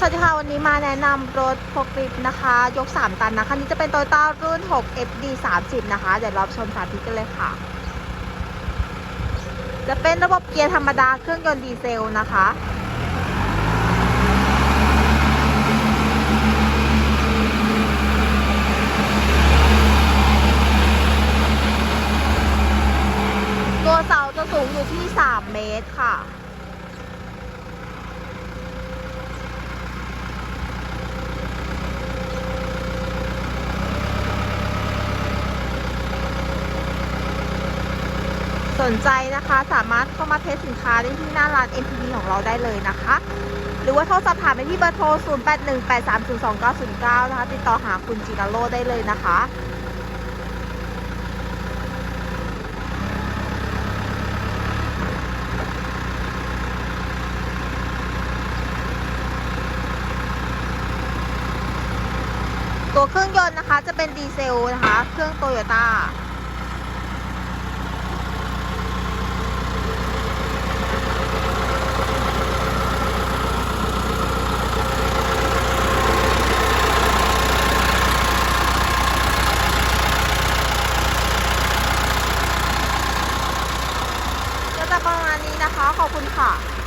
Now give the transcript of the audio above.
สวัสดีค่ะ วันนี้มาแนะนำรถโฟกลิฟนะคะ ยก 3 ตันนะคันนี้จะเป็นโตโยต้ารุ่น 6 FD 30 นะคะ เดี๋ยวเราชมสาธิตกันเลยค่ะ จะเป็นระบบเกียร์ธรรมดาเครื่องยนต์ดีเซลนะคะ ตัวเสาจะสูงอยู่ที่ 3 เมตรค่ะ สนใจนะคะสามารถเข้ามาเทสสินค้าได้ที่หน้าร้าน MPV ของเราได้เลยนะคะ หรือว่าโทรสอบถามไปที่เบอร์โทร 0818302909 นะคะ ติดต่อหาคุณจิราโรได้เลยนะคะตัวเครื่องยนต์นะคะจะเป็นดีเซลนะคะ เครื่องโตโยต้า จะประมาณนี้นะคะ ขอบคุณค่ะ